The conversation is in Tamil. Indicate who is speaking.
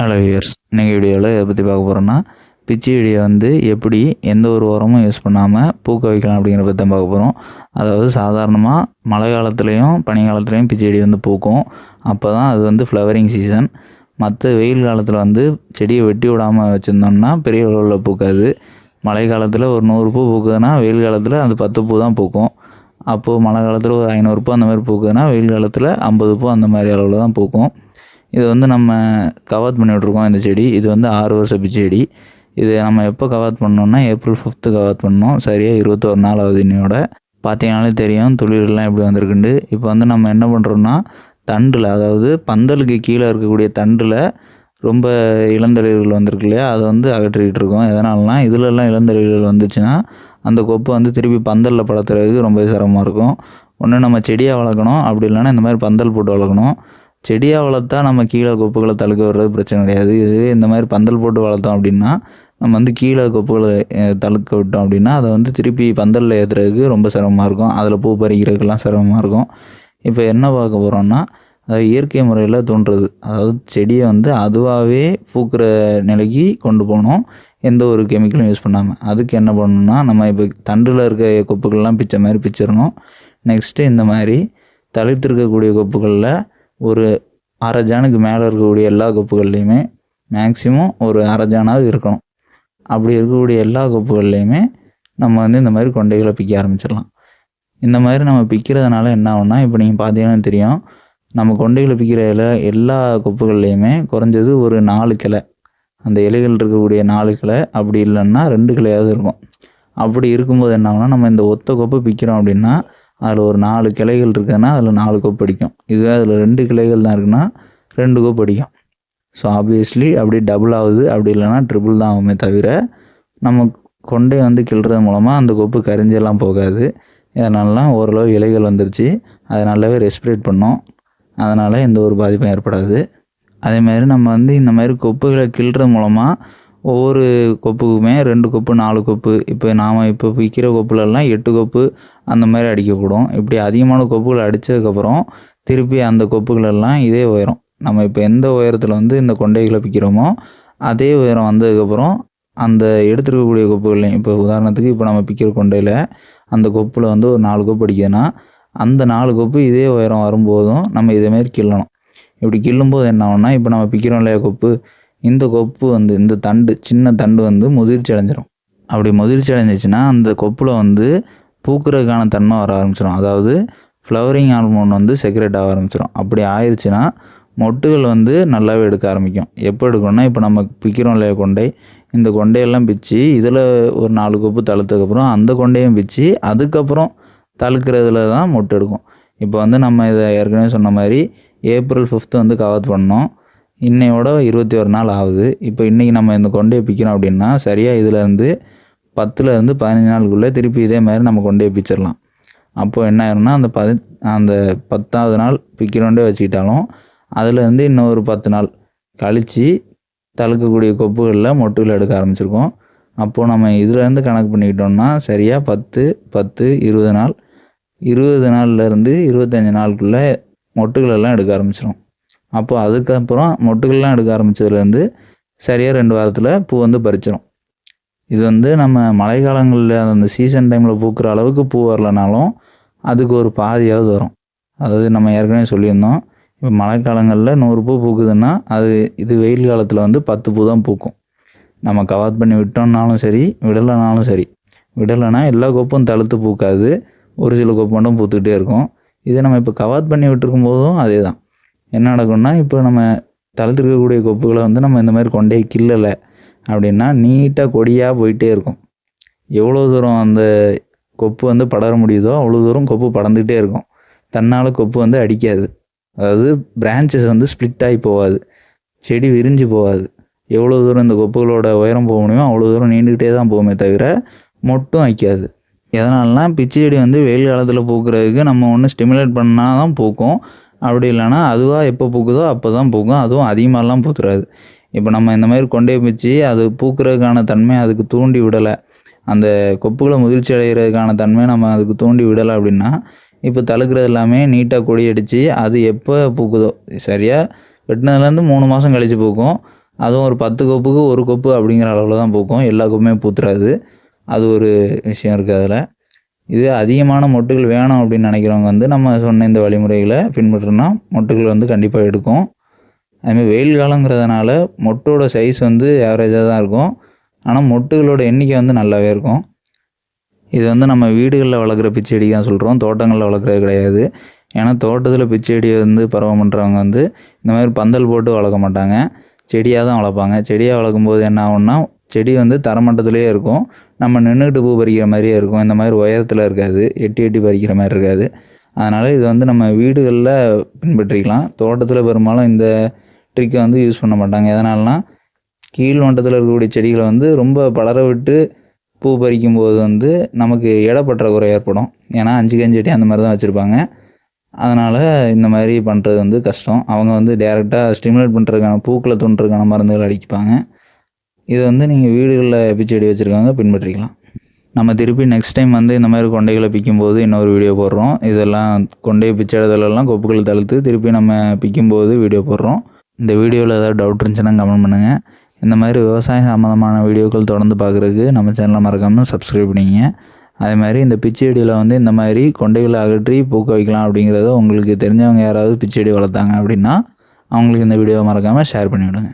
Speaker 1: ஹலோ வியூவர்ஸ் இன்றைக்கி வீடியோவில் இதை பற்றி பார்க்க போகிறோன்னா பிச்சி வெடியை வந்து எப்படி எந்த ஒரு உரமும் யூஸ் பண்ணாமல் பூக்க வைக்கலாம் அப்படிங்கிற பற்றி தான் பார்க்க போகிறோம் அதாவது சாதாரணமாக மழை காலத்துலேயும் பனி காலத்துலேயும் பிச்சி செடி வந்து பூக்கும். அப்போ தான் அது வந்து ஃப்ளவரிங் சீசன் மற்ற வெயில் காலத்தில் வந்து செடியை வெட்டி விடாமல் வச்சுருந்தோம்னா பெரிய அளவில் பூக்காது. மழை காலத்தில் ஒரு நூறு பூ பூக்குதுன்னா வெயில் காலத்தில் அந்த பத்து பூ தான் பூக்கும். அப்போது மழை காலத்தில் ஒரு ஐநூறு பூ அந்த மாதிரி பூக்குதுன்னா வெயில் காலத்தில் ஐம்பது பூ அந்த மாதிரி அளவில் தான் பூக்கும். இது வந்து நம்ம கவாத் பண்ணி விட்ருக்கோம் இந்த செடி. இது வந்து ஆறு வருஷ செடி. இது நம்ம எப்போ கவாத் பண்ணோம்னா ஏப்ரல் ஃபிஃப்த்து கவாத் பண்ணோம். சரியாக இருபத்தோரு நாள் ஆகுது இன்னையோட. பார்த்தீங்கனாலே தெரியும் துளிர்கள்லாம் எப்படி வந்திருக்குண்டு. இப்போ வந்து நம்ம என்ன பண்ணுறோம்னா தண்டில் அதாவது பந்தலுக்கு கீழே இருக்கக்கூடிய தண்டில் ரொம்ப இளந்தளிர்கள் வந்திருக்கு இல்லையா? அதை வந்து அகற்றிக்கிட்டு இருக்கோம். எதனாலனா இதுலலாம் இளந்தளிர்கள் வந்துச்சுன்னா அந்த கொப்பை வந்து திருப்பி பந்தலில் படுத்துறதுக்கு ரொம்ப சிரமமாக இருக்கும். ஒன்று நம்ம செடியாக வளர்க்கணும். அப்படி இல்லைன்னா இந்த மாதிரி பந்தல் போட்டு வளர்க்கணும். செடியாக வளர்த்தா நம்ம கீழே கொப்புகளை தழுக்க வர்றது பிரச்சனை கிடையாது. இதுவே இந்த மாதிரி பந்தல் போட்டு வளர்த்தோம் அப்படின்னா நம்ம வந்து கீழே கொப்புகளை தழுக்க விட்டோம் அப்படின்னா அதை வந்து திருப்பி பந்தலில் ஏற்றுறதுக்கு ரொம்ப சிரமமாக இருக்கும். அதில் பூ பறிக்கிறதுக்கெல்லாம் சிரமமாக இருக்கும். இப்போ என்ன பார்க்க போகிறோம்னா அதாவது இயற்கை முறையில் தோன்றுறது அதாவது செடியை வந்து அதுவாகவே பூக்கிற நிலைக்கு கொண்டு போகணும். எந்த ஒரு கெமிக்கலும் யூஸ் பண்ணாமல் அதுக்கு என்ன பண்ணணும்னா நம்ம இப்போ தண்டில் இருக்க கொப்புகள்லாம் பிச்சை மாதிரி பிச்சிடணும் நெக்ஸ்ட்டு இந்த மாதிரி தளிர்த்திருக்கக்கூடிய கொப்புகளில் ஒரு அரை ஜானுக்கு மேலே இருக்கக்கூடிய எல்லா கொப்புகள்லையுமே மேக்ஸிமம் ஒரு அரை ஜானாவது இருக்கணும். அப்படி இருக்கக்கூடிய எல்லா கொப்புகள்லையுமே நம்ம வந்து இந்த மாதிரி கொண்டைகளை பிக்க ஆரம்பிச்சிடலாம். இந்த மாதிரி நம்ம பிக்கிறதுனால என்ன ஆகும்னா இப்போ நீங்கள் பார்த்தீங்கன்னா தெரியும் நம்ம கொண்டைகளை பிக்கிற இலை எல்லா கொப்புகள்லையுமே குறைஞ்சது ஒரு நாலு கிளை. அந்த இலைகள் இருக்கக்கூடிய நாலு கிளை அப்படி இல்லைன்னா ரெண்டு கிளையாவது இருக்கும். அப்படி இருக்கும்போது என்ன ஆகும்னா நம்ம இந்த ஒத்த கொப்பை பிக்கிறோம் அப்படின்னா அதில் ஒரு நாலு கிளைகள் இருக்குதுன்னா அதில் நாலு கோப் அடிக்கும். இதுவே அதில் ரெண்டு கிளைகள் தான் இருக்குன்னா ரெண்டு கோப் அடிக்கும். ஸோ ஆப்வியஸ்லி அப்படி டபுள் ஆகுது. அப்படி இல்லைனா ட்ரிபிள் தான் ஆகுமே தவிர நம்ம கொண்டே வந்து கிள்றது மூலமாக அந்த கொப்பு கரிஞ்செல்லாம் போகாது. இதனாலலாம் ஓரளவு இலைகள் வந்துருச்சு. அதை நல்லாவே ரெஸ்பிரேட் பண்ணோம். அதனால் எந்த ஒரு பாதிப்பும் ஏற்படாது. அதே மாதிரி நம்ம வந்து இந்த மாதிரி கொப்புகளை கிள்றது மூலமாக ஒவ்வொரு கொப்புக்குமே ரெண்டு கொப்பு நாலு கொப்பு. இப்போ நாம் இப்போ விற்கிற கொப்புலெல்லாம் எட்டு கொப்பு அந்த மாதிரி அடிக்கக்கூடும். இப்படி அதிகமான கொப்புகளை அடித்ததுக்கப்புறம் திருப்பி அந்த கொப்புகளெல்லாம் இதே உயரம். நம்ம இப்போ எந்த உயரத்தில் வந்து இந்த கொண்டைகளை விற்கிறோமோ அதே உயரம் வந்ததுக்கப்புறம் அந்த எடுத்துருக்கக்கூடிய கொப்புகள்லையும் இப்போ உதாரணத்துக்கு இப்போ நம்ம பிக்கிற கொண்டையில் அந்த கொப்பில் வந்து ஒரு நாலு கொப்பு அடிக்குதுன்னா அந்த நாலு கொப்பு இதே உயரம் வரும்போதும் நம்ம இதேமாரி கிள்ளணும். இப்படி கிள்ளும்போது என்ன ஆகும்னா இப்போ நம்ம பிக்கிறோம் இல்லையா கொப்பு இந்த கொப்பு வந்து இந்த தண்டு சின்ன தண்டு வந்து முதிர்ச்சி அடைஞ்சிரும். அப்படி முதிர்ச்சி அடைஞ்சிச்சுன்னா அந்த கொப்பில் வந்து பூக்கிறதுக்கான தன்மை வர ஆரம்பிச்சிடும் அதாவது ஃப்ளவரிங் ஹார்மோன் வந்து செக்ரேட் ஆக ஆரம்பிச்சிடும் அப்படி ஆயிடுச்சுன்னா மொட்டுகள் வந்து நல்லாவே எடுக்க ஆரம்பிக்கும். எப்போ எடுக்கணும்னா இப்போ நம்ம பிக்கிறோம் இல்லையா கொண்டை? இந்த கொண்டையெல்லாம் பிச்சு இதில் ஒரு நாலு கொப்பு தழுத்ததுக்கப்புறம் அந்த கொண்டையும் பிச்சு அதுக்கப்புறம் தழுக்கிறதுல தான் மொட்டு எடுக்கும். இப்போ வந்து நம்ம இதை ஏற்கனவே சொன்ன மாதிரி ஏப்ரல் ஃபிஃப்த்து வந்து கவர் பண்ணோம். இன்னையோட இருபத்தி ஒரு நாள் ஆகுது. இப்போ இன்றைக்கி நம்ம இந்த கொண்டையை பிக்கிறோம் அப்படின்னா சரியாக இதுலேருந்து பத்துலேருந்து பதினஞ்சு நாளுக்குள்ளே திருப்பி இதே மாதிரி நம்ம கொண்டையை பிச்சிடலாம் அப்போது என்ன ஆயிரும்னா அந்த பதி அந்த பத்தாவது நாள் பிக்கிறோண்டே வச்சுக்கிட்டாலும் அதுலேருந்து இன்னொரு பத்து நாள் கழித்து தழுக்கக்கூடிய கொப்புகளில் மொட்டுகள் எடுக்க ஆரம்பிச்சிருக்கோம். அப்போது நம்ம இதுலேருந்து கணக்கு பண்ணிக்கிட்டோம்னா சரியாக பத்து பத்து இருபது நாள் இருபது நாள்லேருந்து இருபத்தஞ்சி நாளுக்குள்ளே மொட்டுகளெல்லாம் எடுக்க ஆரம்பிச்சிடும் அப்போ அதுக்கப்புறம் மொட்டுகள்லாம் எடுக்க ஆரம்பிச்சதுலேருந்து சரியாக ரெண்டு வாரத்தில் பூ வந்து பறிச்சிடும் இது வந்து நம்ம மழை காலங்களில் அந்த சீசன் டைமில் பூக்கிற அளவுக்கு பூ வரலனாலும் அதுக்கு ஒரு பாதியாவது வரும். அதாவது நம்ம ஏற்கனவே சொல்லியிருந்தோம் இப்போ மழைக்காலங்களில் நூறு பூ பூக்குதுன்னா அது இது வெயில் காலத்தில் வந்து பத்து பூ தான் பூக்கும். நம்ம கவாத் பண்ணி விட்டோம்னாலும் சரி விடலைனாலும் சரி. விடலைன்னா எல்லா கொப்பும் தழுத்து பூக்காது. ஒரு சில கொப்பு மட்டும் பூத்துக்கிட்டே இருக்கும். இதே நம்ம இப்போ கவாத் பண்ணி விட்டுருக்கும் போதும் அதே தான் என்ன நடக்கும்னா இப்போ நம்ம தழுத்துருக்கக்கூடிய கொப்புகளை வந்து நம்ம இந்த மாதிரி கொண்டே கிள்ளலை அப்படின்னா நீட்டாக கொடியாக போயிட்டே இருக்கும். எவ்வளோ தூரம் அந்த கொப்பு வந்து படர முடியுதோ அவ்வளோ தூரம் கொப்பு படர்ந்துக்கிட்டே இருக்கும். தன்னால் கொப்பு வந்து அடிக்காது. அதாவது பிரான்ச்சஸ் வந்து ஸ்ப்ளிட் ஆகி போகாது. செடி விரிஞ்சு போகாது. எவ்வளோ தூரம் இந்த கொப்புகளோட உயரம் போக முடியுமோ அவ்வளோ தூரம் நீண்டுக்கிட்டே தான் போகுமே தவிர மொட்டும் வைக்காது எதனாலனா பிச்சை செடி வந்து வெயில் காலத்தில் பூக்கிறதுக்கு நம்ம ஒன்று ஸ்டிமுலேட் பண்ணால் தான் பூக்கும். அப்படி இல்லைன்னா அதுவாக எப்போ பூக்குதோ அப்போ தான் பூக்கும். அதுவும் அதிகமாகலாம் பூத்துறாது. இப்போ நம்ம இந்த மாதிரி கொண்டே பிச்சு அது பூக்கிறதுக்கான தன்மை அதுக்கு தூண்டி விடலை. அந்த கொப்புகளை முதிர்ச்சி அடைகிறதுக்கான தன்மை நம்ம அதுக்கு தூண்டி விடலை அப்படின்னா இப்போ தழுக்கிறது எல்லாமே நீட்டாக கொடி அடித்து அது எப்போ பூக்குதோ. சரியாக வெட்டினதுலேருந்து மூணு மாதம் கழித்து பூக்கும். அதுவும் ஒரு பத்து கொப்புக்கு ஒரு கொப்பு அப்படிங்கிற அளவில் தான் பூக்கும். எல்லா கொப்புமே பூத்துறாது. அது ஒரு விஷயம் இருக்குது அதில். இதுவே அதிகமான மொட்டுகள் வேணும் அப்படின்னு நினைக்கிறவங்க வந்து நம்ம சொன்ன இந்த வழிமுறைகளை பின்பற்றினா மொட்டுகள் வந்து கண்டிப்பாக எடுக்கும். அதுமாதிரி வெயில் காலங்கிறதுனால மொட்டோட சைஸ் வந்து ஆவரேஜாக தான் இருக்கும். ஆனால் மொட்டுகளோட எண்ணிக்கை வந்து நல்லாவே இருக்கும். இது வந்து நம்ம வீடுகளில் வளர்க்குற பிச்செடி தான் சொல்கிறோம் தோட்டங்களில் வளர்க்குறது கிடையாது. ஏன்னா தோட்டத்தில் பிச்செடியை வந்து பருவம் பண்ணுறவங்க வந்து இந்த மாதிரி பந்தல் போட்டு வளர்க்க மாட்டாங்க. செடியாக தான் வளர்ப்பாங்க. செடியாக வளர்க்கும் போது என்ன ஆகும்னா செடி வந்து தரமட்டத்திலே இருக்கும். நம்ம நின்றுக்கிட்டு பூ பறிக்கிற மாதிரியே இருக்கும். இந்த மாதிரி உயரத்தில் இருக்காது. எட்டி எட்டி பறிக்கிற மாதிரி இருக்காது. அதனால் இது வந்து நம்ம வீடுகளில் பின்பற்றிக்கலாம். தோட்டத்தில் பெரும்பாலும் இந்த ட்ரிக்கை வந்து யூஸ் பண்ண மாட்டாங்க. எதனால்னா கீழ் மட்டத்தில் இருக்கக்கூடிய செடிகளை வந்து ரொம்ப பலர விட்டு பூ பறிக்கும் போது வந்து நமக்கு இட பற்றாக்குறை ஏற்படும். ஏன்னா அஞ்சு கஞ்செடி அந்த மாதிரி தான் வச்சுருப்பாங்க. அதனால் இந்த மாதிரி பண்ணுறது வந்து கஷ்டம். அவங்க வந்து டேரெக்டாக ஸ்டிமுலேட் பண்ணுறதுக்கான பூக்களை தோன்றதுக்கான மருந்துகள் அடிப்பாங்க. இது வந்து நீங்கள் வீடுகளில் பிச்செடி வச்சுருக்காங்க பின்பற்றிக்கலாம். நம்ம திருப்பி நெக்ஸ்ட் டைம் வந்து இந்த மாதிரி கொண்டைகளை பிக்கும்போது இன்னொரு வீடியோ போடுறோம். இதெல்லாம் கொண்டை பிச்சைடத்துலலாம் கொப்புகளை தளர்த்து திருப்பி நம்ம பிக்கும்போது வீடியோ போடுறோம். இந்த வீடியோவில் ஏதாவது டவுட் இருந்துச்சுன்னா கமெண்ட் பண்ணுங்கள் இந்த மாதிரி விவசாயம் சம்மந்தமான வீடியோக்கள் தொடர்ந்து பார்க்குறதுக்கு நம்ம சேனலை மறக்காமல் சப்ஸ்கிரைப் பண்ணிங்க. அதே மாதிரி இந்த பிச்செடியில் வந்து இந்த மாதிரி கொண்டைகளை அகற்றி பூக்க வைக்கலாம் அப்படிங்கிறத உங்களுக்கு தெரிஞ்சவங்க யாராவது பிச்செடி வளர்த்தாங்க அப்படின்னா அவங்களுக்கு இந்த வீடியோவை மறக்காமல் ஷேர் பண்ணிவிடுங்க.